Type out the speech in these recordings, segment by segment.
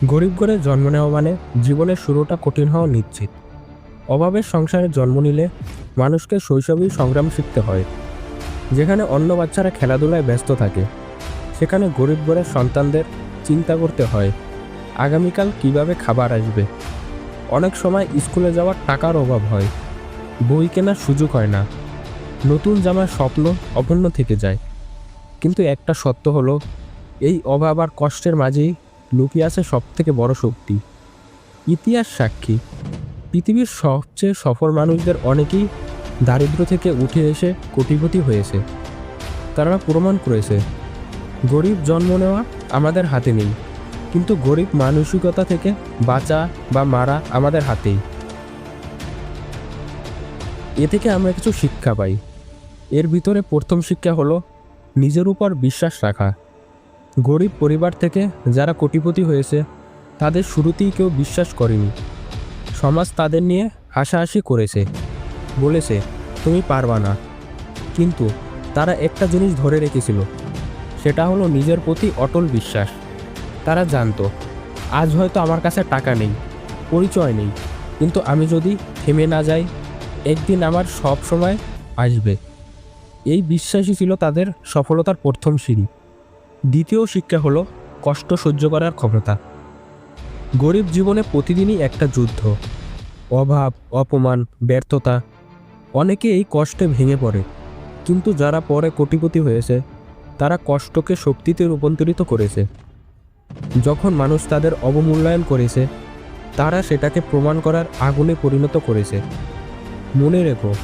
গরিব ঘরে জন্ম নেওয়া মানে জীবনের শুরুটা কঠিন হওয়া নিশ্চিত। অভাবের সংসারে জন্ম নিলে মানুষকে শৈশবেই সংগ্রাম শিখতে হয়। যেখানে অন্য বাচ্চারা খেলাধুলায় ব্যস্ত থাকে, সেখানে গরিব ঘরের সন্তানদের চিন্তা করতে হয়, আগামীকাল কীভাবে খাবার আসবে? অনেক সময় স্কুলে যাওয়ার টাকার অভাব হয়, বই কেনার সুযোগ হয় না, নতুন জামার স্বপ্ন অপূর্ণ থেকে যায়। কিন্তু একটা সত্য হলো, এই অভাব আর কষ্টের মাঝেই লুকিয়ে আছে সব থেকে বড় শক্তি। ইতিহাস সাক্ষী। পৃথিবীর সবচেয়ে সফল মানুষদের অনেকেই দারিদ্র থেকে উঠে এসে কোটিপতি হয়েছে। তারা প্রমাণ করেছে, গরিব জন্ম নেওয়া আমাদের হাতে নেই, কিন্তু গরিব মানসিকতা থেকে বাঁচা বা মারা আমাদের হাতেই। এ থেকে আমরা কিছু শিক্ষা পাই। এর ভিতরে প্রথম শিক্ষা হলো, নিজের উপর বিশ্বাস রাখা। গরিব পরিবার থেকে যারা কোটিপতি হয়েছে, তাদের শুরুতেই কেউ বিশ্বাস করেনি। সমাজ তাদের নিয়ে হাসাহাসি করেছে। বলেছে, তুমি পারবা না। কিন্তু তারা একটা জিনিস ধরে রেখেছিল, সেটা হলো নিজের প্রতি অটল বিশ্বাস। তারা জানতো, আজ হয়তো আমার কাছে টাকা নেই, পরিচয় নেই, কিন্তু আমি যদি থেমে না যাই, একদিন আমার সব সময় আসবে। এই বিশ্বাসই ছিল তাদের সফলতার প্রথম সিঁড়ি। দ্বিতীয় শিক্ষা হলো কষ্ট সহ্য করার ক্ষমতা। গরিব জীবনে প্রতিদিনই একটা যুদ্ধ। অভাব, অপমান, ব্যর্থতা, অনেকে এই কষ্টে ভেঙে পড়ে। কিন্তু যারা পরে কোটিপতি হয়েছে, তারা কষ্টকে শক্তিতে রূপান্তরিত করেছে। যখন মানুষ তাদের অবমূল্যায়ন করেছে, তারা সেটাকে প্রমাণ করার আগুনে পরিণত করেছে। মনে রেখো,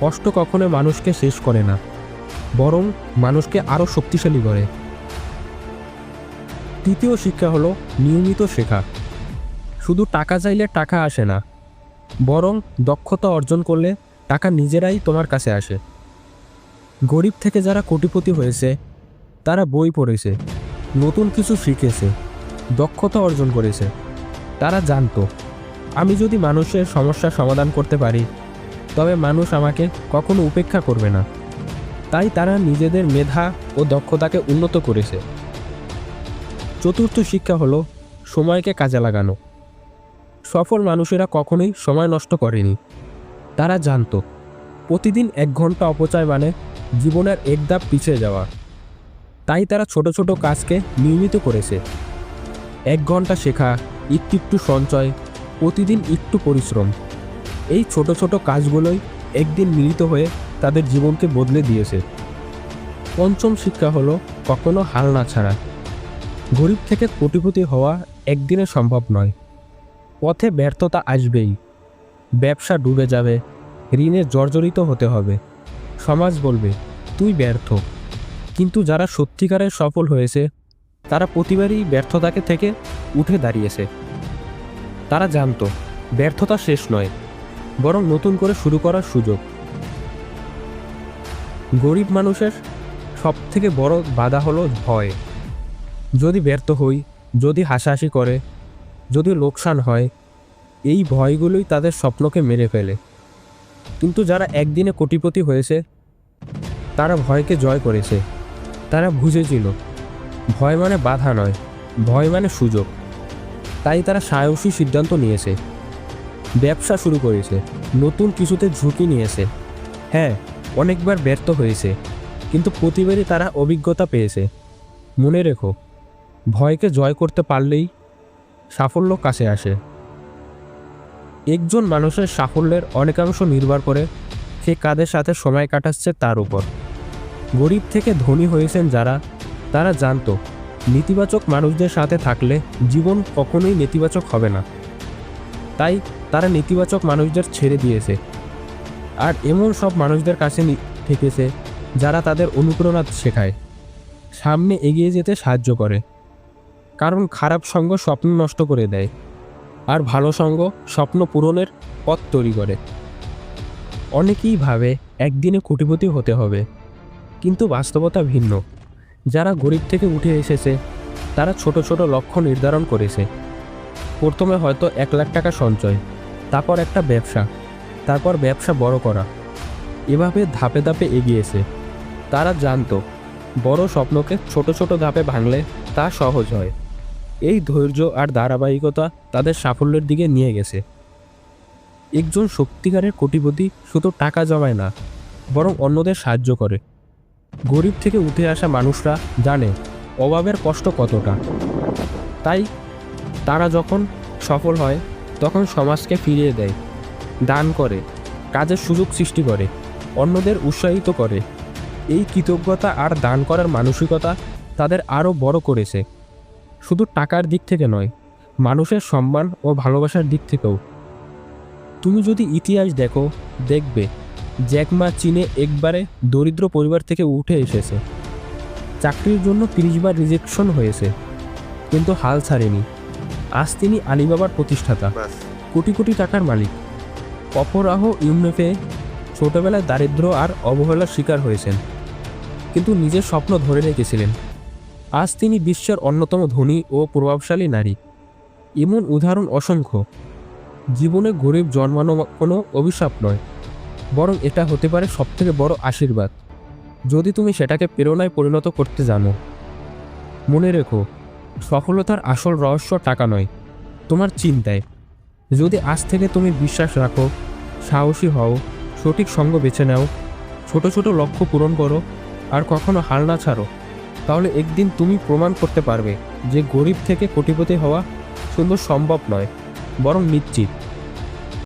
কষ্ট কখনো মানুষকে শেষ করে না, বরং মানুষকে আরও শক্তিশালী করে। তৃতীয় শিক্ষা হলো নিয়মিত শেখা। শুধু টাকা চাইলে টাকা আসে না, বরং দক্ষতা অর্জন করলে টাকা নিজেরাই তোমার কাছে আসে। গরিব থেকে যারা কোটিপতি হয়েছে, তারা বই পড়েছে, নতুন কিছু শিখেছে, দক্ষতা অর্জন করেছে। তারা জানতো, আমি যদি মানুষের সমস্যার সমাধান করতে পারি, তবে মানুষ আমাকে কখনো উপেক্ষা করবে না। তাই তারা নিজেদের মেধা ও দক্ষতাকে উন্নত করেছে। চতুর্থ শিক্ষা হলো সময়কে কাজে লাগানো। সফল মানুষেরা কখনোই সময় নষ্ট করেনি। তারা জানত, প্রতিদিন এক ঘণ্টা অপচয় মানে জীবনের এক ধাপ পিছিয়ে যাওয়া। তাই তারা ছোট ছোট কাজকে নিয়মিত করেছে। এক ঘণ্টা শেখা, একটু একটু সঞ্চয়, প্রতিদিন একটু পরিশ্রম, এই ছোট ছোট কাজগুলোই একদিন মিলিত হয়ে তাদের জীবনকে বদলে দিয়েছে। পঞ্চম শিক্ষা হলো কখনো হাল না ছাড়া। গরিব থেকে কোটিপতি হওয়া একদিনে সম্ভব নয়। পথে ব্যর্থতা আসবেই। ব্যবসা ডুবে যাবে। ঋণে জর্জরিত হতে হবে। সমাজ বলবে, তুই ব্যর্থ। কিন্তু যারা সত্যিকারের সফল হয়েছে, তারা প্রতিবারই ব্যর্থতাকে থেকে উঠে দাঁড়িয়েছে। তারা জানতো, ব্যর্থতা শেষ নয়, বরং নতুন করে শুরু করার সুযোগ। গরিব মানুষের সব থেকে বড় বাধা হলো ভয়। যদি ব্যর্থ হই, যদি হাসাহাসি করে, যদি লোকসান হয়, এই ভয়গুলোই তাদের স্বপ্নকে মেরে ফেলে। কিন্তু যারা একদিনে কোটিপতি হয়েছে, তারা ভয়কে জয় করেছে। তারা বুঝেছিল, ভয় মানে বাধা নয়, ভয় মানে সুযোগ। তাই তারা সাহসী সিদ্ধান্ত নিয়েছে। ব্যবসা শুরু করেছে, নতুন কিছুতে ঝুঁকি নিয়েছে। হ্যাঁ অনেকবার ব্যর্থ হয়েছে, কিন্তু প্রতিবারই তারা অভিজ্ঞতা পেয়েছে। মনে রেখো ভয়কে জয় করতে পারলেই সাফল্য কাছে আসে। একজন মানুষের সাফল্যের অনেকাংশ নির্ভর করে সে কাদের সাথে সময় কাটাচ্ছে তার উপর। গরিব থেকে ধনী হয়েছেন যারা, তারা জানতো, নেতিবাচক মানুষদের সাথে থাকলে জীবন কখনোই নেতিবাচক হবে না। তাই তারা নেতিবাচক মানুষদের ছেড়ে দিয়েছে। আর এমন সব মানুষদের কাছে থেকেছে যারা তাদের অনুপ্রেরণা শেখায়। সামনে এগিয়ে যেতে সাহায্য করে। কারণ খারাপ সঙ্গ স্বপ্ন নষ্ট করে দেয়। আর ভালো সঙ্গ স্বপ্ন পূরণের পথ তৈরি করে। অনেকেই ভাবে একদিনে কোটিপতি হতে হবে। কিন্তু বাস্তবতা ভিন্ন। যারা গরিব থেকে উঠে এসেছে, তারা ছোট ছোট লক্ষ্য নির্ধারণ করেছে। প্রথমে হয়তো এক লাখ টাকা সঞ্চয়, তারপর একটা ব্যবসা, তারপর ব্যবসা বড় করা। এভাবে ধাপে ধাপে এগিয়েছে। তারা জানতো, বড় স্বপ্নকে ছোট ছোট ধাপে ভাঙলে তা সহজ হয়। এই ধৈর্য আর ধারাবাহিকতা তাদের সাফল্যের দিকে নিয়ে গেছে। একজন সত্যিকারের কোটিপতি শুধু টাকা জমায় না, বরং অন্যদের সাহায্য করে। গরিব থেকে উঠে আসা মানুষরা জানে, অভাবের কষ্ট কতটা। তাই তারা যখন সফল হয়, তখন সমাজকে ফিরিয়ে দেয়, দান করে, কাজের সুযোগ সৃষ্টি করে, অন্যদের উৎসাহিত করে। এই কৃতজ্ঞতা আর দান করার মানসিকতা তাদের আরও বড় করেছে। শুধু টাকার দিক থেকে নয় মানুষের সম্মান ও ভালোবাসার দিক থেকেও। তুমি যদি ইতিহাস দেখো দেখবে জ্যাকমা চীনে একবারে দরিদ্র পরিবার থেকে উঠে এসেছে। চাকরির জন্য তিরিশ বার রিজেকশন হয়েছে কিন্তু হাল ছাড়েনি। আজ তিনি আলিবাবার প্রতিষ্ঠাতা কোটি কোটি টাকার মালিক। অপরাহ ইউনেফে ছোটবেলায় দারিদ্র্য আর অবহেলার শিকার হয়েছেন কিন্তু নিজের স্বপ্ন ধরে রেখেছিলেন। আজ তিনি বিশ্বের অন্যতম ধনী ও প্রভাবশালী নারী। এমন উদাহরণ অসংখ্য। জীবনে গরিব জন্মানো কোনো অভিশাপ নয়, বরং এটা হতে পারে সবথেকে বড় আশীর্বাদ। যদি তুমি সেটাকে প্রেরণায় পরিণত করতে জানো। মনে রেখো, সফলতার আসল রহস্য টাকা নয়, তোমার চিন্তায়। যদি আজ থেকে তুমি বিশ্বাস রাখো, সাহসী হও, সঠিক সঙ্গ বেছে নাও, ছোট ছোট লক্ষ্য পূরণ করো, আর কখনো হাল না ছাড়ো। তাহলে একদিন তুমি প্রমাণ করতে পারবে যে গরিব থেকে কোটিপতি হওয়া শুধু সম্ভব নয়, বরং নিশ্চিত।